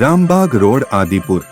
Rambag road, Adipur.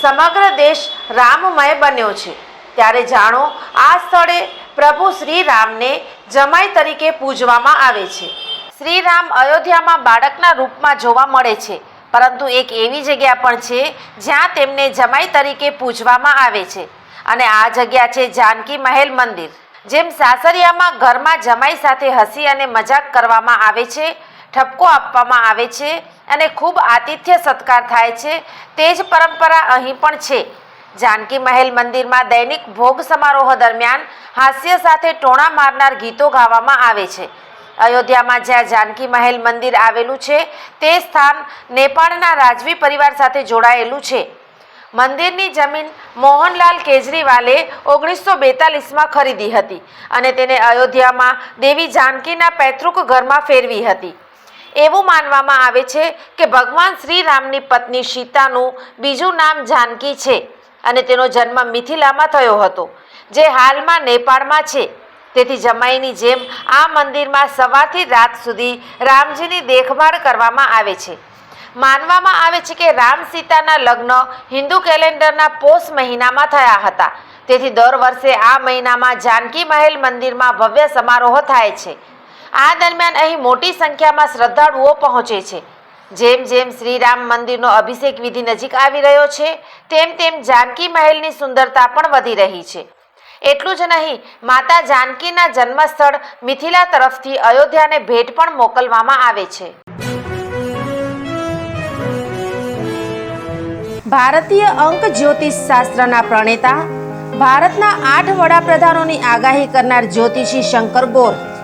સમગ્ર દેશ રામમય બન્યો છે. ત્યારે જાણો, આ સ્થળે પ્રભુ શ્રી રામને જમાઈ તરીકે પૂજવામાં આવે છે. શ્રી રામ અયોધ્યામાં બાળકના રૂપમાં જોવા મળે છે. પરંતુ એક એવી જગ્યા પણ છે, જ્યાં તેમને જમાઈ તરીકે પૂજવામાં આવે છે. અને આ જગ્યા છે જાનકી મહેલ મંદિર, જેમ સાસરિયામાં ઘરમાં જમાઈ સાથે હસી અને મજાક કરવામાં આવે છે, ઠપકો આપવામાં આવે છે અને ખૂબ આતિથ્ય સત્કાર થાય છે. તે જ પરંપરા અહીં પણ છે. જાનકી મહેલ મંદિરમાં દૈનિક ભોગ સમારોહ દરમિયાન હાસ્ય સાથે ટોણા મારનાર ગીતો ગાવામાં આવે છે. અયોધ્યામાં જ્યાં જાનકી મહેલ મંદિર આવેલું છે, તે સ્થાન નેપાળના રાજવી પરિવાર સાથે જોડાયેલું છે. મંદિરની જમીન મોહનલાલ કેજરીવાલે ઓગણીસો બેતાલીસમાં ખરીદી હતી અને તેને અયોધ્યામાં દેવી જાનકીના પૈતૃક ઘરમાં ફેરવી હતી. એવું માનવામાં આવે છે કે ભગવાન શ્રી રામની પત્ની સીતાનું બીજું નામ જાનકી છે અને તેનો જન્મ મિથિલામાં થયો હતો, જે હાલમાં નેપાળમાં છે. તેથી જમાઈની જેમ આ મંદિરમાં સવારથી રાત સુધી રામજીની દેખભાળ કરવામાં આવે છે. માનવામાં આવે છે કે રામ સીતાના લગ્ન હિન્દુ કેલેન્ડરના પોષ મહિનામાં થયા હતા. તેથી દર વર્ષે આ મહિનામાં જાનકી મહેલ મંદિરમાં ભવ્ય સમારોહ થાય છે. આ દરમિયાન અહીં મોટી સંખ્યામાં શ્રદ્ધાળુઓ પહોંચે છે. જેમ જેમ શ્રીરામ મંદિરનો અભિષેક વિધિ નજીક આવી રહ્યો છે, તેમ તેમ જાનકી મહેલની સુંદરતા પણ વધી રહી છે. એટલું જ નહીં, માતા જાનકીના જન્મસ્થળ મિથિલા તરફથી અયોધ્યાને ભેટ પણ મોકલવામાં આવે છે. ભારતીય અંક જ્યોતિષ શાસ્ત્રના પ્રણેતા, ભારતના આઠ વડાપ્રધાનોની આગાહી કરનાર જ્યોતિષી શંકર ગોર